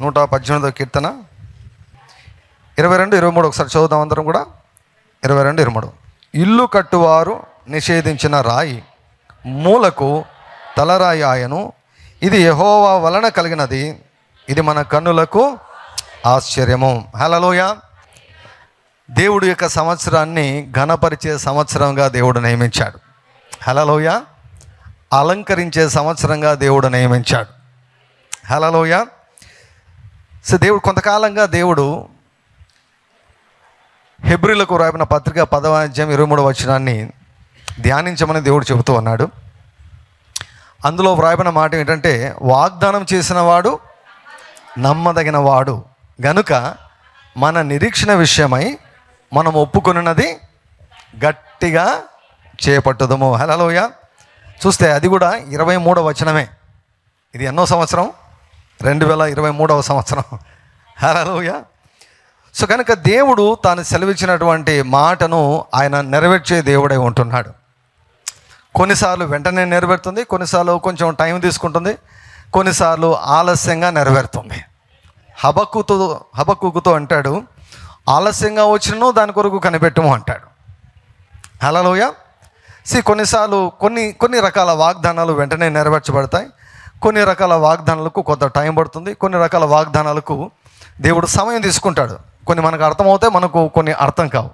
నూట పద్దెనిమిదో కీర్తన. ఇరవై రెండు ఇరవై మూడు ఒకసారి చదువుదాం అందరం కూడా. ఇరవై రెండు ఇరవై మూడు. ఇల్లు కట్టువారు నిషేధించిన రాయి మూలకు తలరాయి ఆయను. ఇది యహోవా వలన కలిగినది. ఇది మన కన్నులకు ఆశ్చర్యము. హలలోయ దేవుడు యొక్క సంవత్సరాన్ని ఘనపరిచే సంవత్సరంగా దేవుడు నియమించాడు. హలలోయ అలంకరించే సంవత్సరంగా దేవుడు నియమించాడు. హలలోయ సో దేవుడు కొంతకాలంగా దేవుడు హెబ్రిలకు రాయబడిన పత్రిక పదవాధ్యాయం ఇరవై మూడవ వచనాన్ని ధ్యానించమని దేవుడు చెబుతూ ఉన్నాడు. అందులో వ్రాయబడిన మాట ఏంటంటే వాగ్దానం చేసిన వాడు నమ్మదగిన వాడు గనుక మన నిరీక్షణ విషయమై మనం ఒప్పుకున్నది గట్టిగా చేపట్టుదము. హలోయ చూస్తే అది కూడా ఇరవై మూడవ వచనమే. ఇది ఎన్నో సంవత్సరం? రెండు వేల ఇరవై మూడవ సంవత్సరం. హలోయ సో కనుక దేవుడు తాను సెలవిచ్చినటువంటి మాటను ఆయన నెరవేర్చే దేవుడై ఉంటున్నాడు. కొన్నిసార్లు వెంటనే నెరవేరుతుంది కొన్నిసార్లు కొంచెం టైం తీసుకుంటుంది కొన్నిసార్లు ఆలస్యంగా నెరవేరుతుంది. హబక్కుతో హబక్కుతో అంటాడు ఆలస్యంగా వచ్చినను దాని కొరకు కనిపెట్టము అంటాడు. హలోయ సి కొన్నిసార్లు కొన్ని కొన్ని రకాల వాగ్దానాలు వెంటనే నెరవేర్చబడతాయి. కొన్ని రకాల వాగ్దానాలకు కొంత టైం పడుతుంది కొన్ని రకాల వాగ్దానాలకు దేవుడు సమయం తీసుకుంటాడు. కొన్ని మనకు అర్థమవుతాయి మనకు కొన్ని అర్థం కావు.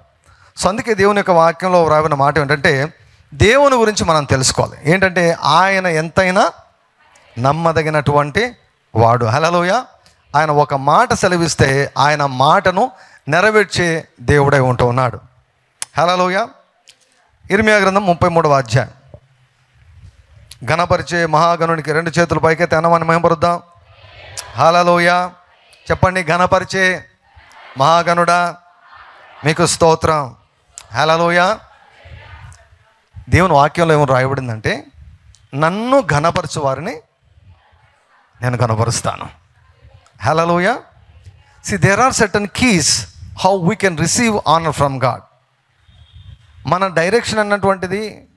సో అందుకే దేవుని యొక్క వాక్యంలో రాబడిన మాట ఏంటంటే దేవుని గురించి మనం తెలుసుకోవాలి. ఏంటంటే ఆయన ఎంతైనా నమ్మదగినటువంటి వాడు. హలలోయ ఆయన ఒక మాట సెలవిస్తే ఆయన మాటను నెరవేర్చే దేవుడై ఉంటూ ఉన్నాడు. హలలోయ ఇర్మియా గ్రంథం ముప్పై మూడవ అధ్యాయం. ఘనపరిచే మహాగణునికి రెండు చేతుల పైకే తెనమని మహిమపరుద్దాం హాలలోయ చెప్పండి ఘనపరిచే మహాగణుడా మీకు స్తోత్రం. హలలోయ దేవుని వాక్యంలో ఏమో రాయబడిందంటే నన్ను ఘనపరచు వారిని నేను కనపరుస్తాను hallelujah see there are certain keys how we can receive honour from God మన డైరెక్షన్ అన్నటువంటిది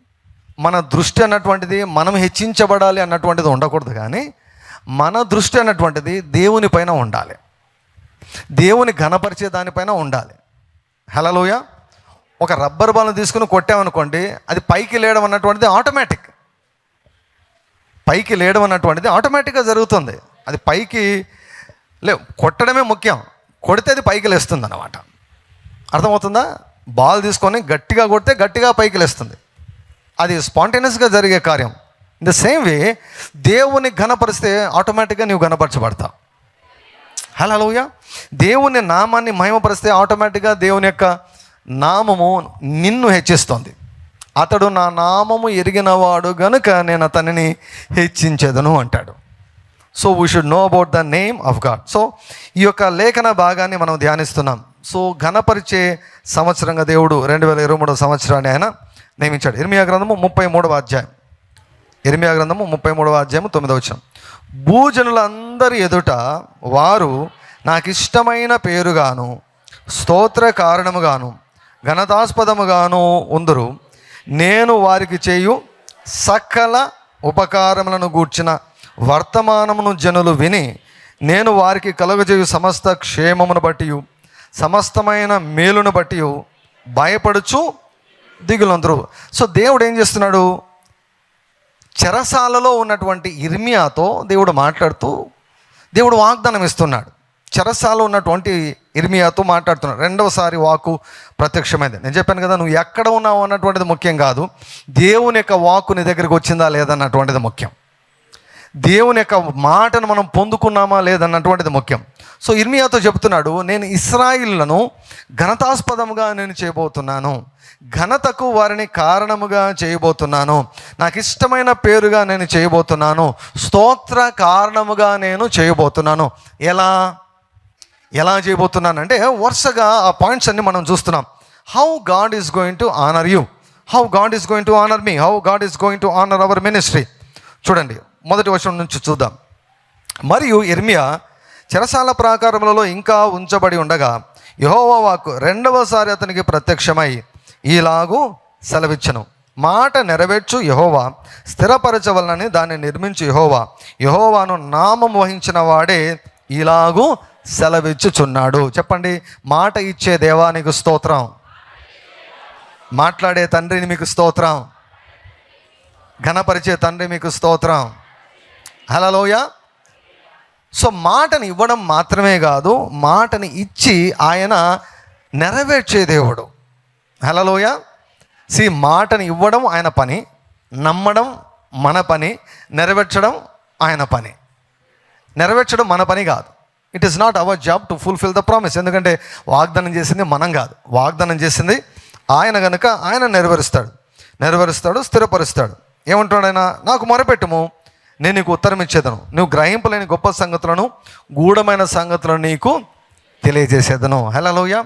మన దృష్టి అన్నటువంటిది మనం హెచ్చించబడాలి అన్నటువంటిది ఉండకూడదు కానీ మన దృష్టి అన్నటువంటిది దేవుని పైన ఉండాలి. దేవుని ఘనపరిచే దానిపైన ఉండాలి. హలలోయ ఒక రబ్బర్ బాల్ని తీసుకుని కొట్టామనుకోండి అది పైకి లేయడం అన్నటువంటిది ఆటోమేటిక్ పైకి లేయడం అన్నటువంటిది ఆటోమేటిక్గా జరుగుతుంది. అది పైకి లే కొట్టడమే ముఖ్యం. కొడితే అది పైకి లేస్తుంది అన్నమాట అర్థమవుతుందా? బాల్ తీసుకొని గట్టిగా కొడితే గట్టిగా పైకి లేస్తుంది. అది స్పాంటేనియస్గా జరిగే కార్యం. ఇన్ ద సేమ్ వే దేవుని ఘనపరిస్తే ఆటోమేటిక్గా నీవు ఘనపరచబడతావు. హలోయ దేవుని నామాన్ని మహిమపరిస్తే ఆటోమేటిక్గా దేవుని యొక్క నామము నిన్ను హెచ్చిస్తుంది. అతడు నా నామము ఎరిగినవాడు గనుక నేను అతనిని హెచ్చించేదను అంటాడు. So we should know about the name of God so ఈ యొక్క లేఖన భాగాన్ని మనం ధ్యానిస్తున్నాం. సో ఘనపరిచే సంవత్సరంగా దేవుడు రెండు వేల ఇరవై మూడవ సంవత్సరాన్ని ఆయన నియమించాడు. ఇర్మియా గ్రంథము ముప్పై మూడవ అధ్యాయం. ఇర్మియా గ్రంథము ముప్పై మూడవ అధ్యాయము తొమ్మిదవ వచ్చాం భూజనులందరి ఎదుట వారు నాకు ఇష్టమైన పేరుగాను స్తోత్ర కారణముగాను ఘనతాస్పదముగాను ఉందరు. నేను వారికి చేయు సకల ఉపకారములను గూర్చిన వర్తమానమును జనులు విని నేను వారికి కలుగజేయు సమస్త క్షేమమును బట్టి సమస్తమైన మేలును బట్టి భయపడుచు దిగులందరూ. సో దేవుడు ఏం చేస్తున్నాడు? చెరసాలలో ఉన్నటువంటి ఇర్మియాతో దేవుడు మాట్లాడుతూ దేవుడు వాగ్దానం ఇస్తున్నాడు. చెరసాలలో ఉన్నటువంటి ఇర్మియాతో మాట్లాడుతున్నాడు. రెండవసారి వాకు ప్రత్యక్షమైంది. నేను చెప్పాను కదా నువ్వు ఎక్కడ ఉన్నావు అన్నటువంటిది ముఖ్యం కాదు. దేవుని యొక్క వాకు నీ దగ్గరికి వచ్చిందా లేదన్నటువంటిది ముఖ్యం. దేవుని యొక్క మాటను మనం పొందుకున్నామా లేదన్నటువంటిది ముఖ్యం. సో ఇర్మియాతో చెబుతున్నాడు నేను ఇస్రాయిల్లను ఘనతాస్పదముగా నేను చేయబోతున్నాను. ఘనతకు వారిని కారణముగా చేయబోతున్నాను. నాకు ఇష్టమైన పేరుగా నేను చేయబోతున్నాను. స్తోత్ర కారణముగా నేను చేయబోతున్నాను. ఎలా? ఎలా చేయబోతున్నాను అంటే వరుసగా ఆ పాయింట్స్ అన్ని మనం చూస్తున్నాం. How God is going to honour you how God is going to honour me how God is going to honour our ministry చూడండి మొదటి వర్షం నుంచి చూద్దాం. మరియు ఇర్మియా చెరసాల ప్రాకారములలో ఇంకా ఉంచబడి ఉండగా యహోవాకు రెండవసారి అతనికి ప్రత్యక్షమై ఈలాగు సెలవిచ్చను. మాట నెరవేర్చు యహోవా స్థిరపరచవలనని దాన్ని నిర్మించు యహోవా. యహోవాను నామం వహించిన వాడే ఇలాగూ సెలవిచ్చుచున్నాడు. చెప్పండి మాట ఇచ్చే దేవానికి స్తోత్రం? మాట్లాడే తండ్రిని మీకు స్తోత్రం? ఘనపరిచే తండ్రి మీకు స్తోత్రం? హలోయ సో మాటని ఇవ్వడం మాత్రమే కాదు మాటని ఇచ్చి ఆయన నెరవేర్చే దేవుడు. హలలోయ సి మాటని ఇవ్వడం ఆయన పని నమ్మడం మన పని నెరవేర్చడం ఆయన పని. నెరవేర్చడం మన పని కాదు. It is not our job to fulfil the promise ఎందుకంటే వాగ్దానం చేసింది మనం కాదు. వాగ్దానం చేసింది ఆయన కనుక ఆయన నెరవేరుస్తాడు. నెరవేరుస్తాడు స్థిరపరుస్తాడు. ఏమంటాడు ఆయన? నాకు మొరపెట్టుము. నేను నీకు ఉత్తరం ఇచ్చేదను. నువ్వు గ్రహింపలేని గొప్ప సంగతులను గూఢమైన సంగతులను నీకు తెలియజేసేదను. హలోయ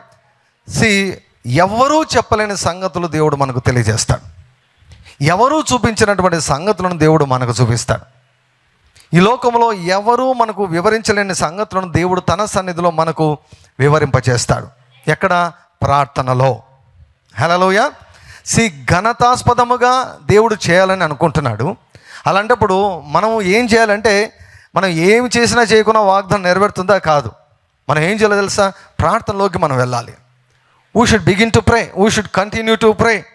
సి ఎవరూ చెప్పలేని సంగతులు దేవుడు మనకు తెలియజేస్తాడు. ఎవరూ చూపించినటువంటి సంగతులను దేవుడు మనకు చూపిస్తాడు. ఈ లోకంలో ఎవరూ మనకు వివరించలేని సంగతులను దేవుడు తన సన్నిధిలో మనకు వివరింపచేస్తాడు. ఎక్కడ? ప్రార్థనలో. హలోయ సి ఘనతాస్పదముగా దేవుడు చేయాలని అనుకుంటున్నాడు. అలాంటప్పుడు మనం ఏం చేయాలంటే మనం ఏమి చేసినా చేయకుండా వాగ్దానం నెరవేరుతుందా కాదు. మనం ఏం చేయాలో తెలుసా? ప్రార్థనలోకి మనం వెళ్ళాలి. We should begin to pray we should continue to pray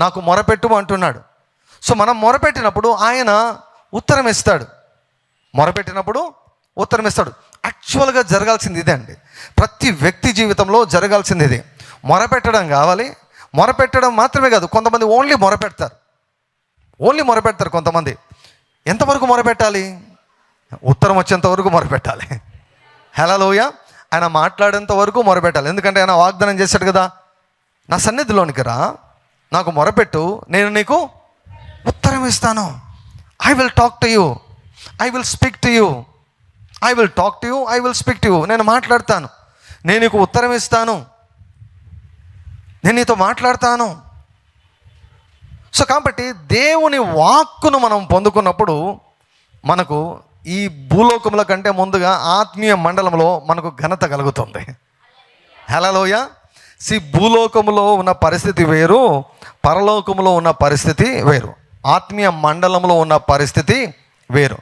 నాకు మొరపెట్టు అంటున్నాడు. సో మనం మొరపెట్టినప్పుడు ఆయన ఉత్తరం ఇస్తాడు. మొరపెట్టినప్పుడు ఉత్తరం ఇస్తాడు. యాక్చువల్గా జరగాల్సింది ఇదే అండి. ప్రతి వ్యక్తి జీవితంలో జరగాల్సింది ఇది. మొరపెట్టడం కావాలి. మొరపెట్టడం మాత్రమే కాదు. కొంతమంది ఓన్లీ మొరపెడతారు. ఓన్లీ మొరపెడతారు కొంతమంది. ఎంతవరకు మొరపెట్టాలి? ఉత్తరం వచ్చేంత వరకు మొరపెట్టాలి. లోయ ఆయన మాట్లాడేంత వరకు మొరపెట్టాలి. ఎందుకంటే ఆయన వాగ్దానం చేశాడు కదా. నా సన్నిధిలోనికి రా. నాకు మొరపెట్టు. నేను నీకు ఉత్తరం ఇస్తాను. I will talk to you I will speak to you I will talk to you I will speak to you నేను మాట్లాడతాను. నేను నీకు ఉత్తరం ఇస్తాను. నేను నీతో మాట్లాడతాను. సో కాబట్టి దేవుని వాక్కును మనం పొందుకున్నప్పుడు మనకు ఈ భూలోకముల కంటే ముందుగా ఆత్మీయ మండలంలో మనకు ఘనత కలుగుతుంది. హలోయ సి భూలోకములో ఉన్న పరిస్థితి వేరు పరలోకములో ఉన్న పరిస్థితి వేరు. ఆత్మీయ మండలంలో ఉన్న పరిస్థితి వేరు.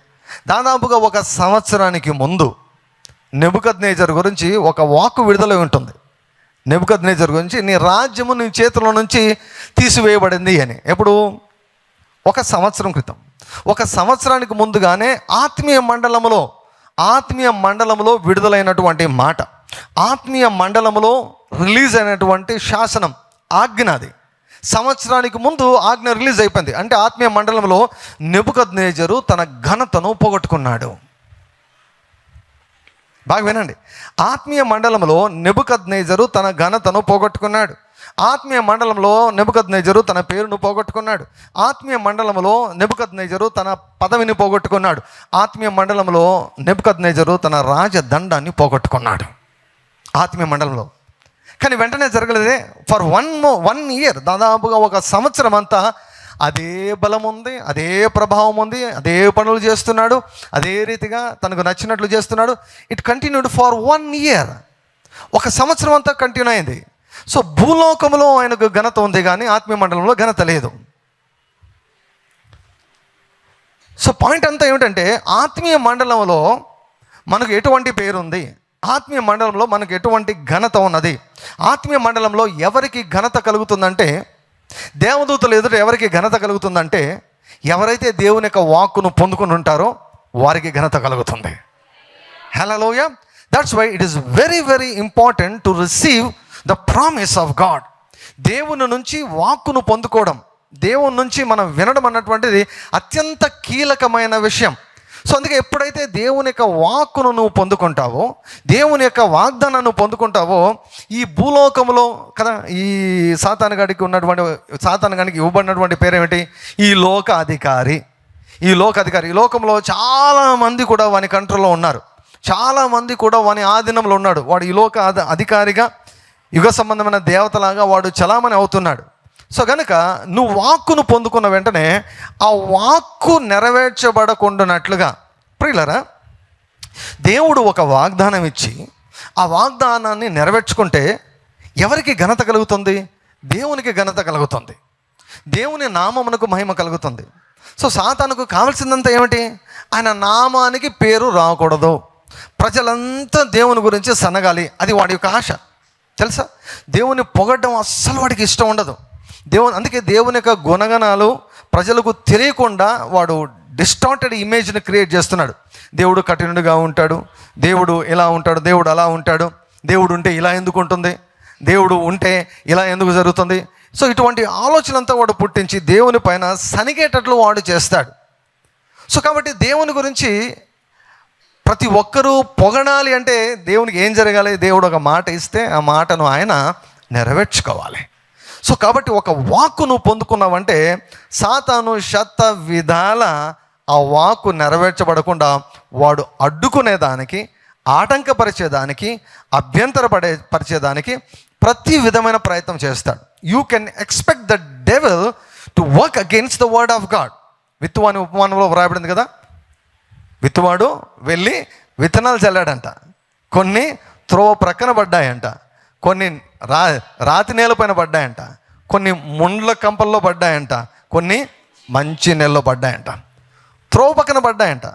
దాదాపుగా ఒక సంవత్సరానికి ముందు నెబుకద్ నేచర్ గురించి ఒక వాక్ విడుదల ఉంటుంది. నెబుకద్ నేచర్ గురించి నీ రాజ్యము నీ చేతిలో నుంచి తీసివేయబడింది అని. ఎప్పుడు? ఒక సంవత్సరం క్రితం. ఒక సంవత్సరానికి ముందుగానే ఆత్మీయ మండలములో ఆత్మీయ మండలంలో విడుదలైనటువంటి మాట. ఆత్మీయ మండలంలో రిలీజ్ అయినటువంటి శాసనం ఆజ్ఞ అది. సంవత్సరానికి ముందు ఆజ్ఞ రిలీజ్ అయిపోయింది. అంటే ఆత్మీయ మండలంలో నెబుకద్ నేజరు తన ఘనతను పోగొట్టుకున్నాడు. బాగా వినండి. ఆత్మీయ మండలంలో నిబుకద్నేజరు తన ఘనతను పోగొట్టుకున్నాడు. ఆత్మీయ మండలంలో నిబుకద్నేజరు తన పేరును పోగొట్టుకున్నాడు. ఆత్మీయ మండలంలో నిబుకద్నేజరు తన పదవిని పోగొట్టుకున్నాడు. ఆత్మీయ మండలంలో నెబుకద్ నేజరు తన రాజదండాన్ని పోగొట్టుకున్నాడు. ఆత్మీయ మండలంలో. కానీ వెంటనే జరగలేదే. For one more one year దాదాపుగా ఒక సంవత్సరం అంతా అదే బలం ఉంది అదే ప్రభావం ఉంది అదే పనులు చేస్తున్నాడు అదే రీతిగా తనకు నచ్చినట్లు చేస్తున్నాడు. It continued for one year ఒక సంవత్సరం అంతా కంటిన్యూ అయింది. సో భూలోకంలో ఆయనకు ఘనత ఉంది కానీ ఆత్మీయ మండలంలో ఘనత లేదు. సో పాయింట్ అంతా ఏమిటంటే ఆత్మీయ మండలంలో మనకు ఎటువంటి పేరు ఉంది ఆత్మీయ మండలంలో మనకు ఎటువంటి ఘనత ఉన్నది? ఆత్మీయ మండలంలో ఎవరికి ఘనత కలుగుతుందంటే దేవదూతలు ఎదుట ఎవరికి ఘనత కలుగుతుందంటే ఎవరైతే దేవుని యొక్క వాక్కును పొందుకుని ఉంటారో వారికి ఘనత కలుగుతుంది. Hallelujah that's why it is very very important to receive the promise of God దేవుని నుంచి వాక్కును పొందుకోవడం దేవుని నుంచి మనం వినడం అన్నటువంటిది అత్యంత కీలకమైన విషయం. సో అందుకే ఎప్పుడైతే దేవుని యొక్క వాక్కును నువ్వు పొందుకుంటావో దేవుని యొక్క వాగ్దానాన్ని పొందుకుంటావో ఈ భూలోకంలో కదా ఈ సాతానగాడికి ఉన్నటువంటి సాతానగాడికి ఇవ్వబడినటువంటి పేరేమిటి? ఈ లోక అధికారి ఈ లోక అధికారి ఈ లోకంలో చాలామంది కూడా వాని కంట్రోల్లో ఉన్నారు. చాలామంది కూడా వాని ఆధీనంలో ఉన్నాడు. వాడు ఈ లోక అధికారిగా యుగ సంబంధమైన దేవతలాగా వాడు చలామణి అవుతున్నాడు. సో కనుక నువ్వు వాక్కును పొందుకున్న వెంటనే ఆ వాక్కు నెరవేర్చబడకుండానట్లుగా. ప్రియులరా దేవుడు ఒక వాగ్దానం ఇచ్చి ఆ వాగ్దానాన్ని నెరవేర్చుకుంటే ఎవరికి ఘనత కలుగుతుంది? దేవునికి ఘనత కలుగుతుంది. దేవుని నామమునకు మహిమ కలుగుతుంది. సో సాతానుకు కావాల్సిందంతా ఏమిటి? ఆయన నామానికి పేరు రాకూడదు. ప్రజలంతా దేవుని గురించి సనగాలి. అది వాడి యొక్క ఆశ. తెలుసా? దేవుని పొగడ్డం అస్సలు వాడికి ఇష్టం ఉండదు. దేవుని అందుకే దేవుని యొక్క గుణగణాలు ప్రజలకు తెలియకుండా వాడు డిస్టార్టెడ్ ఇమేజ్ని క్రియేట్ చేస్తున్నాడు. దేవుడు కఠినుడిగా ఉంటాడు దేవుడు ఇలా ఉంటాడు దేవుడు అలా ఉంటాడు దేవుడు ఉంటే ఇలా ఎందుకు ఉంటుంది దేవుడు ఉంటే ఇలా ఎందుకు జరుగుతుంది. సో ఇటువంటి ఆలోచనంతా వాడు పుట్టించి దేవుని పైన సనిగేటట్లు వాడు చేస్తాడు. సో కాబట్టి దేవుని గురించి ప్రతి ఒక్కరూ పొగడాలి అంటే దేవునికి ఏం జరగాలి? దేవుడు ఒక మాట ఇస్తే ఆ మాటను ఆయన నెరవేర్చుకోవాలి. సో కాబట్టి ఒక వాక్కు నువ్వు పొందుకున్నావంటే సాతాను శత విధాల ఆ వాక్కు నెరవేర్చబడకుండా వాడు అడ్డుకునేదానికి ఆటంకపరిచేదానికి అభ్యంతరపడే పరిచేదానికి ప్రతి విధమైన ప్రయత్నం చేస్తాడు. You can expect the devil to work against the word of God విత్తువాని ఉపమానంలో వ్రాయబడింది కదా? విత్తువాడు వెళ్ళి విత్తనాలు చల్లాడంట. కొన్ని త్రోవ ప్రక్కన పడ్డాయంట. కొన్ని రా రాతి నేలపైన పడ్డాయంట. కొన్ని ముండ్ల కంపల్లో పడ్డాయంట. కొన్ని మంచి నెలలో పడ్డాయంట. త్రోవ పక్కన పడ్డాయంట.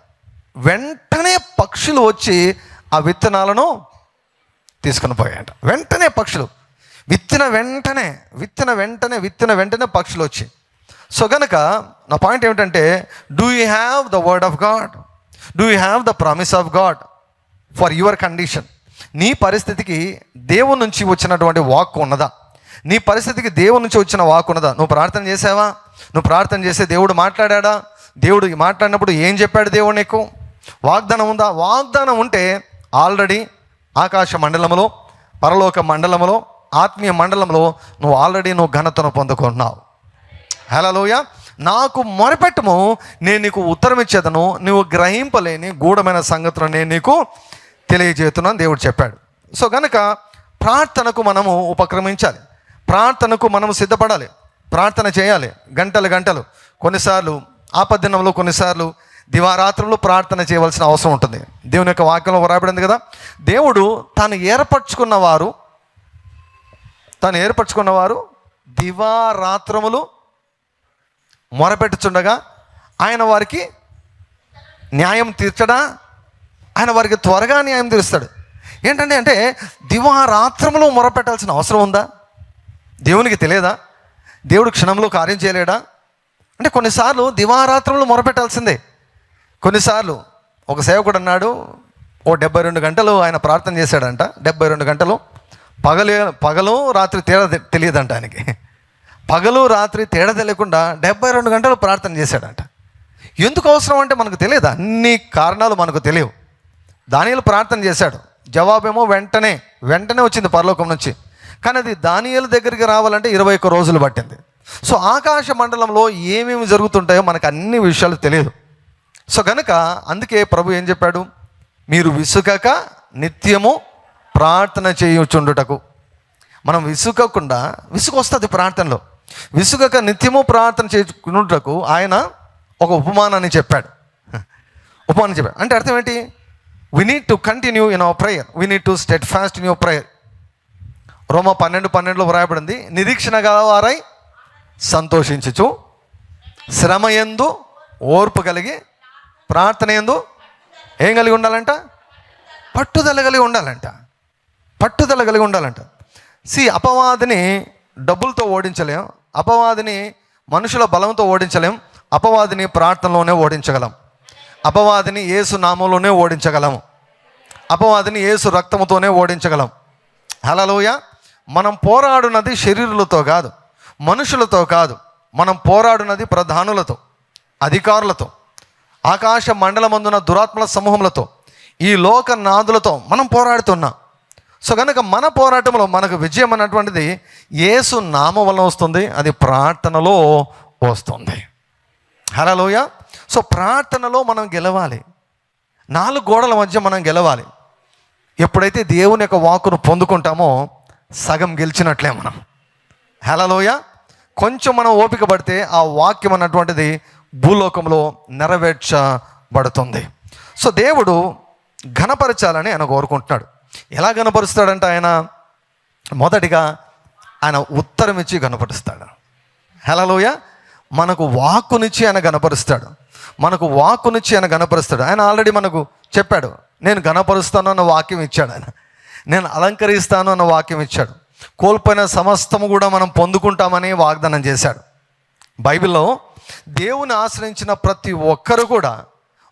వెంటనే పక్షులు వచ్చి ఆ విత్తనాలను తీసుకుని పోయాయంట. వెంటనే పక్షులు. విత్తిన వెంటనే విత్తిన వెంటనే విత్తిన వెంటనే పక్షులు వచ్చి. సో గనక నా పాయింట్ ఏమిటంటే do you have the word of God do you have the promise of God for your condition నీ పరిస్థితికి దేవుని నుంచి వచ్చినటువంటి వాక్ ఉన్నదా? నీ పరిస్థితికి దేవుని నుంచి వచ్చిన వాక్ ఉన్నదా? నువ్వు ప్రార్థన చేసావా? నువ్వు ప్రార్థన చేస్తే దేవుడు మాట్లాడా దేవుడు మాట్లాడినప్పుడు ఏం చెప్పాడు దేవుడు నీకు? వాగ్దానం ఉందా? వాగ్దానం ఉంటే ఆల్రెడీ ఆకాశ మండలంలో పరలోక మండలంలో ఆత్మీయ మండలంలో నువ్వు ఆల్రెడీ నువ్వు ఘనతను పొందుకున్నావు హలోయ నాకు మొరపెట్టము నేను నీకు ఉత్తరం ఇచ్చేదను నువ్వు గ్రహింపలేని గూఢమైన సంగతులు నేను నీకు తెలియజేస్తున్నాను దేవుడు చెప్పాడు. సో కనుక ప్రార్థనకు మనము ఉపక్రమించాలి. ప్రార్థనకు మనము సిద్ధపడాలి. ప్రార్థన చేయాలి. గంటలు గంటలు. కొన్నిసార్లు ఆపద్దినంలో కొన్నిసార్లు దివారాత్రంలో ప్రార్థన చేయవలసిన అవసరం ఉంటుంది. దేవుని యొక్క వాక్యంలో రాబడింది కదా? దేవుడు తాను ఏర్పరచుకున్న వారు తాను ఏర్పరచుకున్న వారు దివారాత్రములు మొరపెట్టుచుండగా ఆయన వారికి న్యాయం తీర్చడా? ఆయన వారికి త్వరగా న్యాయం తీరుస్తాడు. ఏంటంటే అంటే దివారాత్రములు మొరపెట్టాల్సిన అవసరం ఉందా? దేవునికి తెలియదా? దేవుడు క్షణంలో కార్యం చేయలేడా? అంటే కొన్నిసార్లు దివారాత్రములు మొరపెట్టాల్సిందే. కొన్నిసార్లు ఒక సేవకుడు అన్నాడు ఓ డెబ్బై రెండు గంటలు ఆయన ప్రార్థన చేశాడంట. డెబ్బై రెండు గంటలు పగలు పగలు రాత్రి తేడా తెలియదంట ఆయనకి. పగలు రాత్రి తేడా తెలియకుండా డెబ్బై రెండు గంటలు ప్రార్థన చేశాడంట. ఎందుకు అవసరం అంటే మనకు తెలియదు. అన్ని కారణాలు మనకు తెలియవు. దానియలు ప్రార్థన చేశాడు. జవాబేమో వెంటనే వెంటనే వచ్చింది పరలోకం నుంచి. కానీ అది దానియలు దగ్గరికి రావాలంటే ఇరవై ఒక్క రోజులు పట్టింది. సో ఆకాశ మండలంలో ఏమేమి జరుగుతుంటాయో మనకు అన్ని విషయాలు తెలియదు. సో కనుక అందుకే ప్రభు ఏం చెప్పాడు? మీరు విసుగక నిత్యము ప్రార్థన చేయుచుండుటకు. మనం విసుగకుండా విసుగు వస్తుంది ప్రార్థనలో. విసుగక నిత్యము ప్రార్థన చేసుకున్నటకు ఆయన ఒక ఉపమానాన్ని చెప్పాడు. ఉపమానం చెప్పాడు. అంటే అర్థం ఏంటి? We need to continue in our prayer we need to stand fast in your prayer రోమ పన్నెండు పన్నెండులో వ్రాయబడింది నిరీక్షణ గలవారై సంతోషించుచు శ్రమ ఎందు ఓర్పు కలిగి ప్రార్థన ఎందు ఏం కలిగి ఉండాలంట? పట్టుదల కలిగి ఉండాలంట. పట్టుదల కలిగి ఉండాలంట. సి అపవాదిని డబ్బులతో ఓడించలేం. అపవాదిని మనుషుల బలంతో ఓడించలేం. అపవాదిని ప్రార్థనలోనే ఓడించగలం. అపవాదిని ఏసు నామంలోనే ఓడించగలము అపవాదిని ఏసు రక్తముతోనే ఓడించగలం. హలలోయ మనం పోరాడునది శరీరులతో కాదు మనుషులతో కాదు మనం పోరాడునది ప్రధానులతో అధికారులతో ఆకాశ మండలమందున దురాత్మల సమూహములతో ఈ లోక నాదులతో మనం పోరాడుతున్నాం. సో కనుక మన పోరాటంలో మనకు విజయం అన్నటువంటిది ఏసు నామ వలన వస్తుంది అది ప్రార్థనలో వస్తుంది. హలోయ సో ప్రార్థనలో మనం గెలవాలి. నాలుగు గోడల మధ్య మనం గెలవాలి. ఎప్పుడైతే దేవుని యొక్క వాకును పొందుకుంటామో సగం గెలిచినట్లే మనం. హలలోయ కొంచెం మనం ఓపిక పడితే ఆ వాక్యం అన్నటువంటిది భూలోకంలో నెరవేర్చబడుతుంది. సో దేవుడు ఘనపరచాలని ఆయన కోరుకుంటున్నాడు. ఎలా ఘనపరుస్తాడంటే ఆయన? మొదటిగా ఆయన ఉత్తరం ఇచ్చి ఘనపరుస్తాడు. హలలోయ మనకు వాక్కునిచ్చి ఆయన గనపరుస్తాడు మనకు వాక్కునిచ్చి ఆయన గనపరుస్తాడు ఆయన ఆల్రెడీ మనకు చెప్పాడు నేను గనపరుస్తాను అన్న వాక్యం ఇచ్చాడు ఆయన. నేను అలంకరిస్తాను అన్న వాక్యం ఇచ్చాడు. కోల్పోయిన సమస్తము కూడా మనం పొందుకుంటామని వాగ్దానం చేశాడు. బైబిల్లో దేవుని ఆశ్రయించిన ప్రతి ఒక్కరు కూడా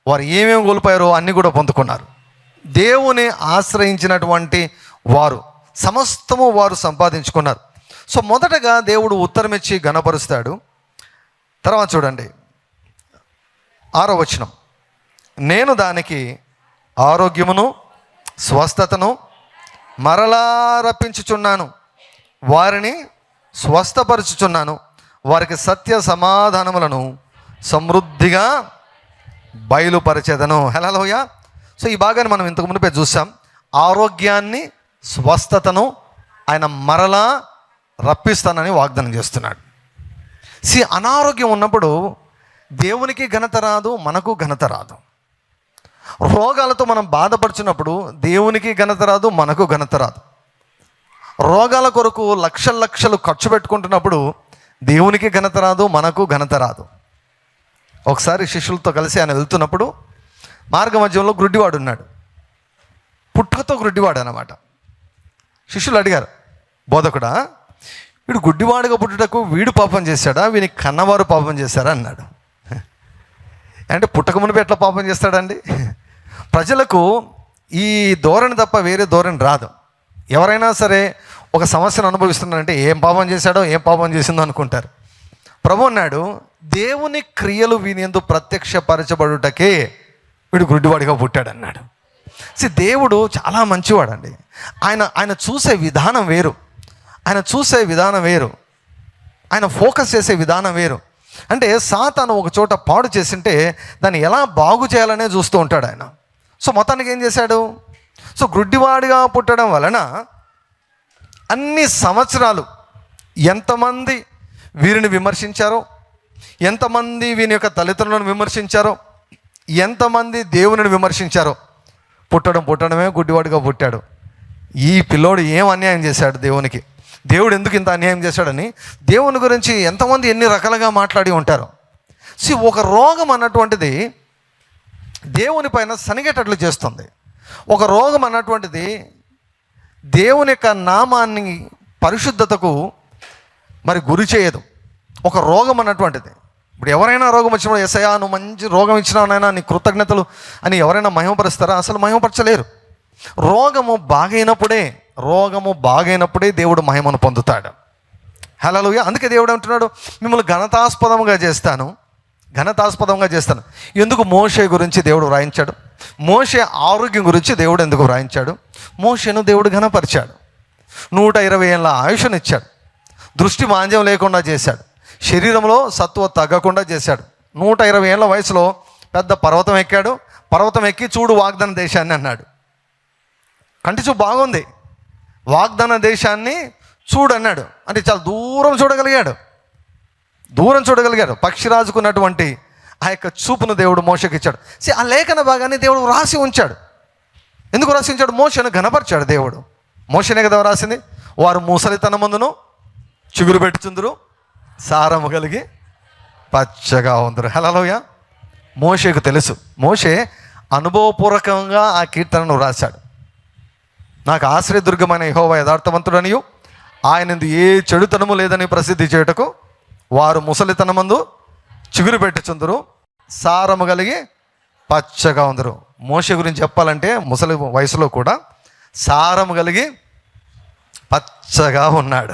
వారు ఏమేమి కోల్పోయారో అన్నీ కూడా పొందుకున్నారు. దేవుని ఆశ్రయించినటువంటి వారు సమస్తము వారు సంపాదించుకున్నారు. సో మొదటగా దేవుడు ఉత్తరం ఇచ్చి గణపరుస్తాడు. తర్వాత చూడండి. ఆరో వచనం. నేను దానికి ఆరోగ్యమును స్వస్థతను మరలా రప్పించుచున్నాను. వారిని స్వస్థపరచుచున్నాను. వారికి సత్య సమాధానములను సమృద్ధిగా బయలుపరిచేదను. హలోయ సో ఈ భాగాన్ని మనం ఇంతకు మునిపే చూసాం. ఆరోగ్యాన్ని స్వస్థతను ఆయన మరలా రప్పిస్తానని వాగ్దానం చేస్తున్నాడు. సి అనారోగ్యం ఉన్నప్పుడు దేవునికి ఘనత రాదు మనకు ఘనత రాదు. రోగాలతో మనం బాధపడుచున్నప్పుడు దేవునికి ఘనత రాదు మనకు ఘనత రాదు. రోగాల కొరకు లక్షల లక్షలు ఖర్చు పెట్టుకుంటున్నప్పుడు దేవునికి ఘనత రాదు మనకు ఘనత రాదు. ఒకసారి శిష్యులతో కలిసి ఆయన వెళ్తున్నప్పుడు మార్గ మధ్యంలో గ్రుడ్డివాడు ఉన్నాడు. పుట్టుకతో గ్రుడ్డివాడు అనమాట శిష్యులు అడిగారు బోధకుడా వీడు గుడ్డివాడుగా పుట్టుటకు వీడు పాపం చేశాడా? వీని కన్నవారు పాపం చేశారా? అన్నాడు. అంటే పుట్టక మునిపి ఎట్లా పాపం చేస్తాడండి? ప్రజలకు ఈ ధోరణి తప్ప వేరే ధోరణి రాదు. ఎవరైనా సరే ఒక సమస్యను అనుభవిస్తున్నారంటే ఏం పాపం చేశాడో ఏం పాపం చేసిందో అనుకుంటారు. ప్రభు అన్నాడు దేవుని క్రియలు వీనిందు ప్రత్యక్షపరచబడుటకే వీడు గుడ్డివాడిగా పుట్టాడన్నాడు. సి దేవుడు చాలా మంచివాడండి. ఆయన ఆయన చూసే విధానం వేరు. ఆయన చూసే విధానం వేరు. ఆయన ఫోకస్ చేసే విధానం వేరు. అంటే సాతాను ఒక చోట పాడు చేసింటే దాన్ని ఎలా బాగు చేయాలనే చూస్తూ ఉంటాడు ఆయన. సో మొత్తానికి ఏం చేశాడు? సో గుడ్డివాడిగా పుట్టడం వలన అన్ని సంవత్సరాలు ఎంతమంది వీరిని విమర్శించారో ఎంతమంది వీని యొక్క తల్లిదండ్రులను విమర్శించారో ఎంతమంది దేవుని విమర్శించారో పుట్టడం పుట్టడమే గుడ్డివాడిగా పుట్టాడు. ఈ పిల్లోడు ఏం అన్యాయం చేశాడు దేవునికి? దేవుడు ఎందుకు ఇంత అన్యాయం చేశాడని? దేవుని గురించి ఎంతమంది ఎన్ని రకాలుగా మాట్లాడి ఉంటారు? సి ఒక రోగం అన్నటువంటిది దేవుని పైన సనిగేటట్లు చేస్తుంది. ఒక రోగం అన్నటువంటిది దేవుని యొక్క నామాన్ని పరిశుద్ధతకు మరి గురి చేయదు. ఒక రోగం అన్నటువంటిది. ఇప్పుడు ఎవరైనా రోగం వచ్చినప్పుడు ఎసయా నువ్వు మంచి రోగం ఇచ్చినావునైనా నీ కృతజ్ఞతలు అని ఎవరైనా మహిమపరుస్తారా? అసలు మహిమపరచలేరు. రోగము బాగైనప్పుడే రోగము బాగైనప్పుడే దేవుడు మహిమను పొందుతాడు. హలోయ అందుకే దేవుడు అంటున్నాడు మిమ్మల్ని ఘనతాస్పదంగా చేస్తాను. ఘనతాస్పదంగా చేస్తాను. ఎందుకు మోషే గురించి దేవుడు వ్రాయించాడు? మోషే ఆరోగ్యం గురించి దేవుడు ఎందుకు వ్రాయించాడు? మోషేను దేవుడు ఘనపరిచాడు. నూట ఇరవై ఏళ్ళ ఆయుషనిచ్చాడు. దృష్టి మాంద్యం లేకుండా చేశాడు. శరీరంలో సత్వ తగ్గకుండా చేశాడు. నూట ఇరవై ఏళ్ళ వయసులో పెద్ద పర్వతం ఎక్కాడు. పర్వతం ఎక్కి చూడు వాగ్దాన దేశాన్ని అన్నాడు. కంటి చూపు బాగుంది. వాగ్దాన దేశాన్ని చూడన్నాడు. అంటే చాలా దూరం చూడగలిగాడు. దూరం చూడగలిగాడు. పక్షిరాజుకున్నటువంటి ఆ యొక్క చూపును దేవుడు మోసకి ఇచ్చాడు సే ఆ లేఖన భాగాన్ని దేవుడు రాసి ఉంచాడు. ఎందుకు రాసి ఉంచాడు? మోసను ఘనపరిచాడు దేవుడు. మోసనే కదా రాసింది? వారు ముసలితనమందును చిగురు పెట్టుచుందరు సారము కలిగి పచ్చగా ఉందరు. హలోయ మోషేకు తెలుసు. మోషే అనుభవపూర్వకంగా ఆ కీర్తనను రాశాడు. నాకు ఆశ్రయదుర్గమైన యహోవ యథార్థవంతుడనియు. ఆయనందు ఏ చెడుతనము లేదని ప్రసిద్ధి చేయుటకు వారు ముసలితనమందు చిగురు పెట్టుచుందరు. సారము కలిగి పచ్చగా ఉందరు. మోష గురించి చెప్పాలంటే ముసలి వయసులో కూడా సారము కలిగి పచ్చగా ఉన్నాడు.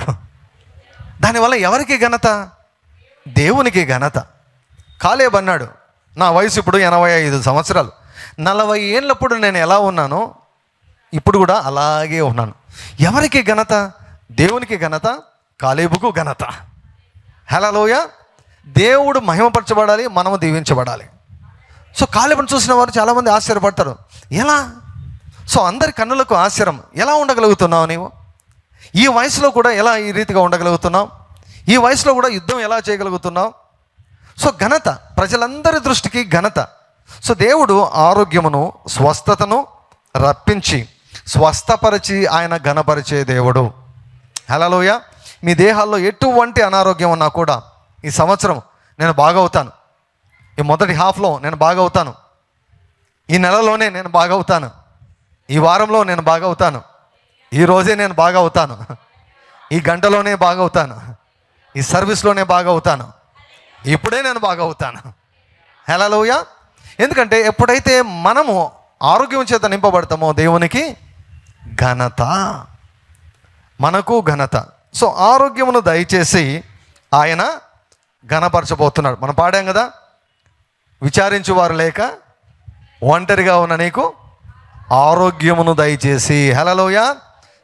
దానివల్ల ఎవరికి ఘనత? దేవునికి ఘనత. కాలేబ్ అన్నాడు నా వయసు ఇప్పుడు ఎనభై ఐదు సంవత్సరాలు. నలభై ఏళ్ళప్పుడు నేను ఎలా ఉన్నానో ఇప్పుడు కూడా అలాగే ఉన్నాను. ఎవరికి ఘనత? దేవునికి ఘనత కాలేబుకు ఘనత. హలోయ దేవుడు మహిమపరచబడాలి మనము దీవించబడాలి. సో కాలేబుని చూసిన వారు చాలామంది ఆశ్చర్యపడతారు. ఎలా? సో అందరి కన్నులకు ఆశ్చర్యం. ఎలా ఉండగలుగుతున్నావు నీవు? ఈ వయసులో కూడా ఎలా ఈ రీతిగా ఉండగలుగుతున్నావు? ఈ వయసులో కూడా యుద్ధం ఎలా చేయగలుగుతున్నావు? సో ఘనత. ప్రజలందరి దృష్టికి ఘనత. సో దేవుడు ఆరోగ్యమును స్వస్థతను రప్పించి స్వస్థపరిచి ఆయన ఘనపరిచే దేవుడు. హలోయ మీ దేహాల్లో ఎటువంటి అనారోగ్యం ఉన్నా కూడా ఈ సంవత్సరం నేను బాగవుతాను. ఈ మొదటి హాఫ్లో నేను బాగవుతాను. ఈ నెలలోనే నేను బాగవుతాను. ఈ వారంలో నేను బాగా అవుతాను ఈ రోజే నేను బాగా అవుతాను ఈ గంటలోనే బాగవుతాను. ఈ సర్వీస్లోనే బాగవుతాను. ఇప్పుడే నేను బాగా అవుతాను హలోయ ఎందుకంటే ఎప్పుడైతే మనము ఆరోగ్యం చేత నింపబడతామో దేవునికి ఘనత. మనకు ఘనత. సో ఆరోగ్యమును దయచేసి ఆయన ఘనపరచబోతున్నాడు. మనం పాడాం కదా? విచారించువారు లేక ఒంటరిగా ఉన్న నీకు ఆరోగ్యమును దయచేసి. హలలోయ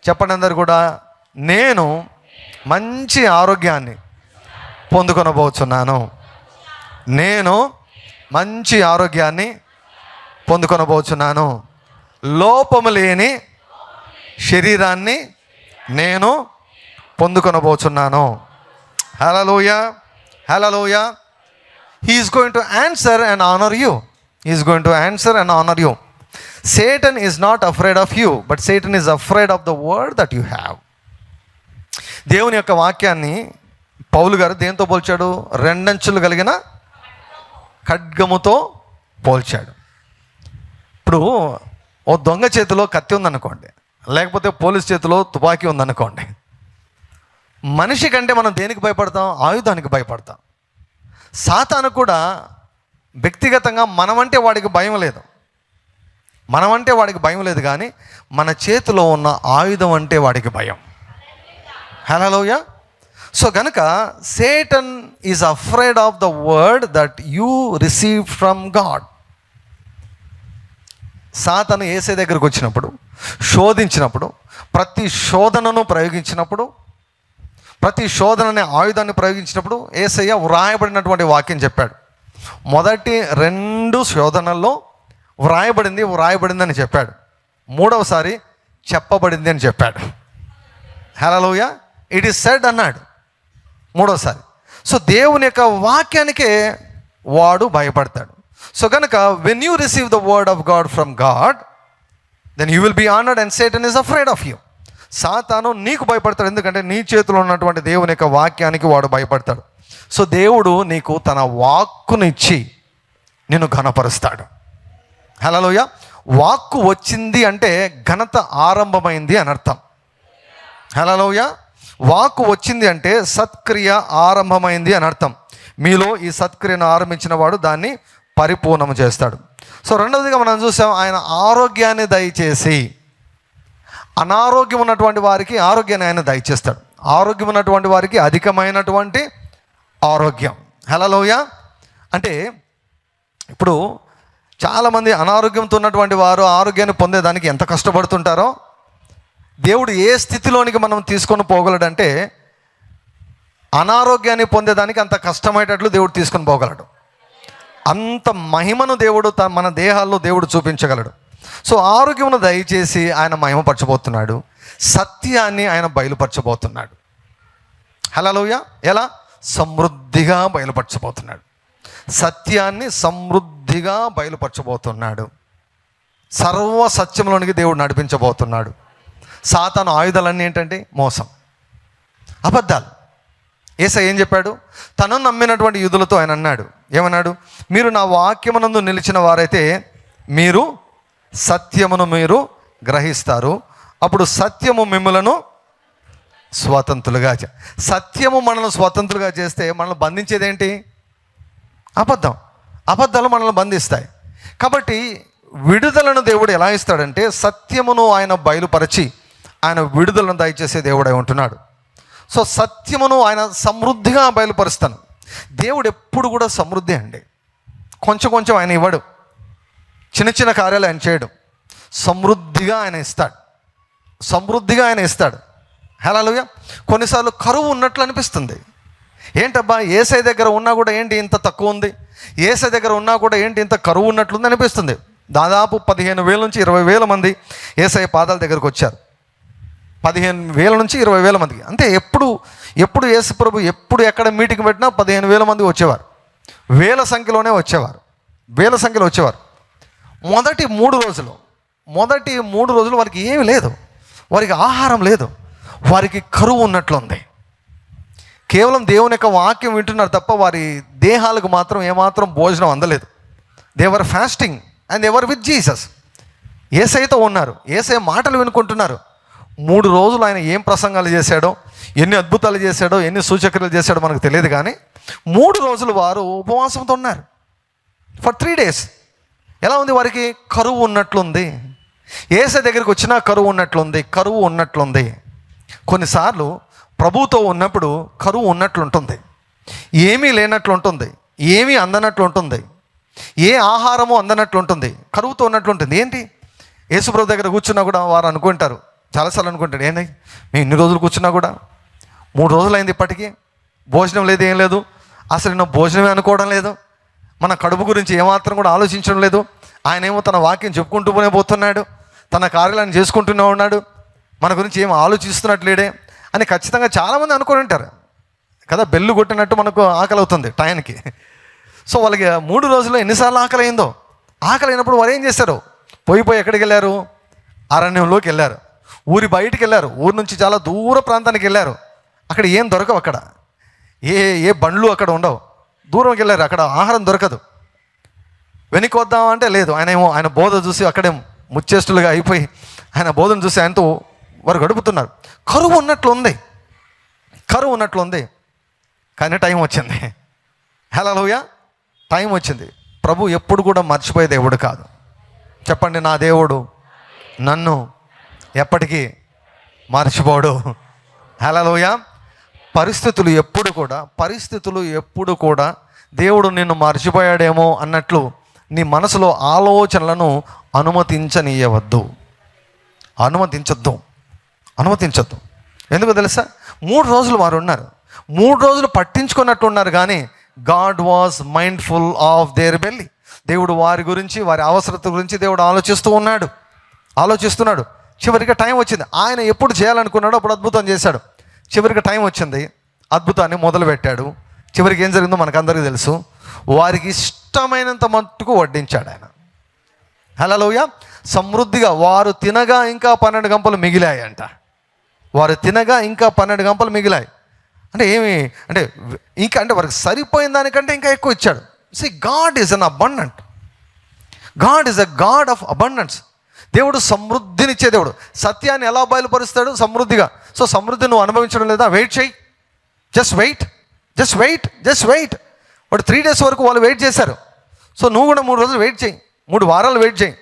చెప్పండి అందరు కూడా నేను మంచి ఆరోగ్యాన్ని పొందుకొనబోతున్నాను నేను మంచి ఆరోగ్యాన్ని పొందుకొనబోతున్నాను లోపము లేని శరీరాన్ని నేను పొందుకొనబోచున్నాను. Hallelujah hallelujah he is going to answer and honour you is going to answer and honour you Satan is not afraid of you but Satan is afraid of the word that you have దేవుని యొక్క వాక్యాన్ని పౌలు గారు దేంతో పోల్చాడు? రెండంచులు కలిగిన ఖడ్గముతో పోల్చాడు. ఇప్పుడు ఓ దొంగ చేతిలో కత్తి ఉందనుకోండి. లేకపోతే పోలీస్ చేతిలో తుపాకీ ఉందనుకోండి. మనిషి కంటే మనం దేనికి భయపడతాం? ఆయుధానికి భయపడతాం. సాతాను కూడా వ్యక్తిగతంగా మనమంటే వాడికి భయం లేదు. మనమంటే వాడికి భయం లేదు కానీ మన చేతిలో ఉన్న ఆయుధం అంటే వాడికి భయం. హలోయ సో గనక Satan is afraid of the word that you receive from God సాతను ఏసే దగ్గరకు వచ్చినప్పుడు శోధించినప్పుడు ప్రతి శోధనను ప్రయోగించినప్పుడు ప్రతి శోధనని ఆయుధాన్ని ప్రయోగించినప్పుడు ఏసయ్య వ్రాయబడినటువంటి వాక్యం చెప్పాడు. మొదటి రెండు శోధనల్లో వ్రాయబడింది వ్రాయబడిందని చెప్పాడు. మూడవసారి చెప్పబడింది అని చెప్పాడు. హలోయ ఇట్ ఈస్ సెడ్ అన్నాడు. మూడవసారి. సో దేవుని యొక్క వాక్యానికే వాడు భయపడతాడు. సో కనుక when you receive the word of God from God then you will be honoured and Satan is afraid of you సాతాను నీకు భయపడతాడు. ఎందుకంటే నీ చేతిలో ఉన్నటువంటి దేవుని యొక్క వాక్యానికి వాడు భయపడతాడు. సో దేవుడు నీకు తన వాక్కునిచ్చి నిన్ను ఘనపరుస్తాడు. హలోయ వాక్కు వచ్చింది అంటే ఘనత ఆరంభమైంది అని అర్థం. హలోయ వాక్కు వచ్చింది అంటే సత్క్రియ ఆరంభమైంది అని అర్థం. మీలో ఈ సత్క్రియను ఆరంభించిన వాడు దాన్ని పరిపూర్ణం చేస్తాడు. సో రెండవదిగా మనం చూసాం ఆయన ఆరోగ్యాన్ని దయచేసి అనారోగ్యం ఉన్నటువంటి వారికి ఆరోగ్యాన్ని ఆయన దయచేస్తాడు. ఆరోగ్యం ఉన్నటువంటి వారికి అధికమైనటువంటి ఆరోగ్యం. హలోయ అంటే ఇప్పుడు చాలామంది అనారోగ్యంతో ఉన్నటువంటి వారు ఆరోగ్యాన్ని పొందేదానికి ఎంత కష్టపడుతుంటారో దేవుడు ఏ స్థితిలోనికి మనం తీసుకొని పోగలడంటే అనారోగ్యాన్ని పొందేదానికి అంత కష్టమయ్యేటట్లు దేవుడు తీసుకొని పోగలడు. అంత మహిమను దేవుడు త మన దేహాల్లో దేవుడు చూపించగలడు. సో ఆరోగ్యమును దయచేసి ఆయన మహిమపరచబోతున్నాడు. సత్యాన్ని ఆయన బయలుపరచబోతున్నాడు. హలోయ ఎలా? సమృద్ధిగా బయలుపరచబోతున్నాడు. సత్యాన్ని సమృద్ధిగా బయలుపరచబోతున్నాడు. సర్వ సత్యంలోనికి దేవుడు నడిపించబోతున్నాడు. సాతాను ఆయుధాలన్నీ ఏంటంటే? మోసం. అబద్ధాలు. ఏసై ఏం చెప్పాడు? తను నమ్మినటువంటి యూదులతో ఆయన అన్నాడు. ఏమన్నాడు? మీరు నా వాక్యమునందు నిలిచిన వారైతే మీరు సత్యమును మీరు గ్రహిస్తారు. అప్పుడు సత్యము మిమ్మలను స్వతంత్రులుగా చే- సత్యము మనల్ని స్వతంత్రులుగా చేస్తే మనల్ని బంధించేది ఏంటి అబద్ధం. అబద్ధాలు మనల్ని బంధిస్తాయి. కాబట్టి విడుదలను దేవుడు ఎలా ఇస్తాడంటే సత్యమును ఆయన బయలుపరచి ఆయన విడుదలను దయచేసే దేవుడై ఉంటున్నాడు. సో సత్యమును ఆయన సమృద్ధిగా బయలుపరుస్తాను. దేవుడు ఎప్పుడు కూడా సమృద్ధి అండి. కొంచెం కొంచెం ఆయన ఇవ్వడు. చిన్న చిన్న కార్యాలు ఆయన చేయడు. సమృద్ధిగా ఆయన ఇస్తాడు. సమృద్ధిగా ఆయన ఇస్తాడు. హలోయ కొన్నిసార్లు కరువు ఉన్నట్లు అనిపిస్తుంది. ఏంటబ్బా ఏసై దగ్గర ఉన్నా కూడా ఏంటి ఇంత తక్కువ ఉంది? ఏసై దగ్గర ఉన్నా కూడా ఏంటి ఇంత కరువు ఉన్నట్లుంది అనిపిస్తుంది. దాదాపు పదిహేను వేల నుంచి ఇరవై వేల మంది ఏసఐ పాదాల దగ్గరకు వచ్చారు. పదిహేను వేల నుంచి ఇరవై వేల మందికి. అంతే ఎప్పుడు ఎప్పుడు యేసుప్రభు ఎప్పుడు ఎక్కడ మీటింగ్ పెట్టినా పదిహేను వేల మంది వచ్చేవారు. వేల సంఖ్యలోనే వచ్చేవారు. వేల సంఖ్యలో వచ్చేవారు. మొదటి మూడు రోజులు మొదటి మూడు రోజులు వారికి ఏమీ లేదు. వారికి ఆహారం లేదు. వారికి కరువు ఉన్నట్లుంది. కేవలం దేవుని యొక్క వాక్యం వింటున్నారు తప్ప వారి దేహాలకు మాత్రం ఏమాత్రం భోజనం అందలేదు. They were fasting and ever with Jesus ఏసైతో ఉన్నారు. ఏసై మాటలు వినుకుంటున్నారు. మూడు రోజులు ఆయన ఏం ప్రసంగాలు చేశాడో ఎన్ని అద్భుతాలు చేశాడో ఎన్ని సూచక్రియలు చేశాడో మనకు తెలియదు కానీ మూడు రోజులు వారు ఉపవాసంతో ఉన్నారు. ఫర్ త్రీ డేస్ ఎలా ఉంది వారికి? కరువు ఉన్నట్లుంది. ఏసై దగ్గరికి వచ్చినా కరువు ఉన్నట్లుంది కరువు ఉన్నట్లుంది. కొన్నిసార్లు ప్రభుతో ఉన్నప్పుడు కరువు ఉన్నట్లుంటుంది. ఏమీ లేనట్లు ఉంటుంది ఏమీ అందనట్లు ఉంటుంది ఏ ఆహారము అందనట్లు ఉంటుంది కరువుతో ఉన్నట్లు ఉంటుంది ఏంటి? యేసుప్రభు దగ్గర కూర్చున్నా కూడా వారు అనుకుంటారు చాలాసార్లు అనుకుంటాడు ఏంటి మేము ఇన్ని రోజులు కూర్చున్నా కూడా మూడు రోజులు అయింది ఇప్పటికీ భోజనం లేదు ఏం లేదు. అసలు నేను భోజనమే అనుకోవడం లేదు. మన కడుపు గురించి ఏమాత్రం కూడా ఆలోచించడం లేదు. ఆయన ఏమో తన వాక్యం చెప్పుకుంటూనే పోతున్నాడు. తన కార్యాలను చేసుకుంటూనే ఉన్నాడు. మన గురించి ఏం ఆలోచిస్తున్నట్లేడే అని ఖచ్చితంగా చాలామంది అనుకుని ఉంటారు. కదా బెల్లు కొట్టినట్టు మనకు ఆకలి అవుతుంది టైంకి సో వాళ్ళకి మూడు రోజుల్లో ఎన్నిసార్లు ఆకలి అయిందో ఆకలి అయినప్పుడు వారు ఏం చేశారు పోయి పోయి ఎక్కడికి వెళ్ళారు? అరణ్యంలోకి వెళ్ళారు. ఊరి బయటికి వెళ్ళారు. ఊరి నుంచి చాలా దూర ప్రాంతానికి వెళ్ళారు. అక్కడ ఏం దొరకవు అక్కడ. ఏ ఏ బండ్లు అక్కడ ఉండవు. దూరంకి వెళ్ళారు. అక్కడ ఆహారం దొరకదు. వెనక్కి వద్దామంటే లేదు. ఆయన ఏమో ఆయన బోధ చూసి అక్కడే ముచ్చేస్తులుగా అయిపోయి ఆయన బోధన చూసి ఆయనతో వారు గడుపుతున్నారు. కరువు ఉన్నట్లు ఉంది కరువు ఉన్నట్లు ఉంది కానీ టైం వచ్చింది. హలోయ టైం వచ్చింది. ప్రభు ఎప్పుడు కూడా మర్చిపోయే దేవుడు కాదు. చెప్పండి నా దేవుడు నన్ను ఎప్పటికీ మర్చిపోడు. హలోయ పరిస్థితులు ఎప్పుడు కూడా పరిస్థితులు ఎప్పుడు కూడా దేవుడు నిన్ను మర్చిపోయాడేమో అన్నట్లు నీ మనసులో ఆలోచనలను అనుమతించనీయవద్దు. అనుమతించొద్దు. అనుమతించొద్దు. ఎందుకు తెలుసా? మూడు రోజులు వారు ఉన్నారు. మూడు రోజులు పట్టించుకున్నట్టు ఉన్నారు కానీ God was mindful of their belly దేవుడు వారి గురించి వారి అవసరత గురించి దేవుడు ఆలోచిస్తూ ఉన్నాడు. ఆలోచిస్తున్నాడు. చివరికి టైం వచ్చింది. ఆయన ఎప్పుడు చేయాలనుకున్నాడో అప్పుడు అద్భుతం చేశాడు. చివరికి టైం వచ్చింది. అద్భుతాన్ని మొదలుపెట్టాడు. చివరికి ఏం జరిగిందో మనకందరికీ తెలుసు. వారికి ఇష్టమైనంత మట్టుకు వడ్డించాడు ఆయన. హలోయ సమృద్ధిగా వారు తినగా ఇంకా పన్నెండు గంపలు మిగిలాయంట. వారు తినగా ఇంకా పన్నెండు గంపలు మిగిలాయి. అంటే ఏమి? అంటే ఇంకా అంటే వారికి సరిపోయిన దానికంటే ఇంకా ఎక్కువ ఇచ్చాడు. See God is an abundant God is a God of abundance దేవుడు సమృద్ధినిచ్చే దేవుడు. సత్యాన్ని ఎలా బయలుపరుస్తాడు? సమృద్ధిగా. సో సమృద్ధి నువ్వు అనుభవించడం లేదా? వెయిట్ చేయి just wait just wait just wait వాడు త్రీ డేస్ వరకు వాళ్ళు వెయిట్ చేశారు. సో నువ్వు కూడా మూడు రోజులు వెయిట్ చేయి మూడు వారాలు వెయిట్ చేయి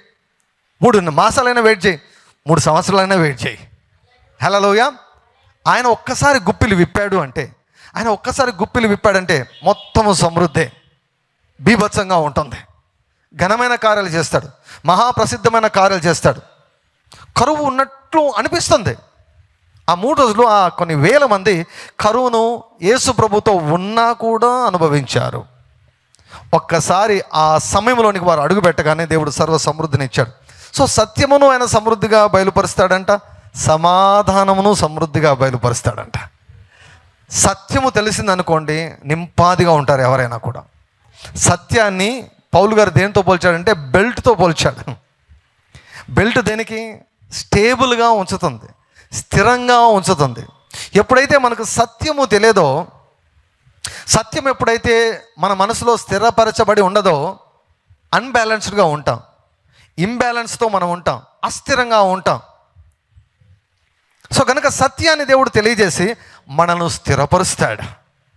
మూడు మాసాలైనా వెయిట్ చేయి మూడు సంవత్సరాలైనా వెయిట్ చేయి హలోయ ఆయన ఒక్కసారి గుప్పిలు విప్పాడు అంటే ఆయన ఒక్కసారి గుప్పిలు విప్పాడంటే మొత్తము సమృద్ధే. బీభత్సంగా ఉంటుంది. ఘనమైన కార్యాలు చేస్తాడు. మహాప్రసిద్ధమైన కార్యాలు చేస్తాడు. కరువు ఉన్నట్లు అనిపిస్తుంది. ఆ మూడు రోజులు ఆ కొన్ని వేల మంది కరువును యేసు ప్రభుతో ఉన్నా కూడా అనుభవించారు. ఒక్కసారి ఆ సమయంలోనికి వారు అడుగు పెట్టగానే దేవుడు సర్వ సమృద్ధిని ఇచ్చాడు సో సత్యమును ఆయన సమృద్ధిగా బయలుపరుస్తాడంట సమాధానమును సమృద్ధిగా బయలుపరుస్తాడంట. సత్యము తెలిసిందనుకోండి నింపాదిగా ఉంటారు ఎవరైనా కూడా. సత్యాన్ని పౌలు గారు దేనితో పోల్చాడంటే బెల్ట్తో పోల్చాడు. బెల్ట్ దేనికి? స్టేబుల్గా ఉంచుతుంది స్థిరంగా ఉంచుతుంది. ఎప్పుడైతే మనకు సత్యము తెలియదో సత్యం ఎప్పుడైతే మన మనసులో స్థిరపరచబడి ఉండదో అన్బ్యాలెన్స్డ్గా ఉంటాం. ఇంబ్యాలెన్స్తో మనం ఉంటాం అస్థిరంగా ఉంటాం. సో కనుక సత్యాన్ని దేవుడు తెలియజేసి మనను స్థిరపరుస్తాడు.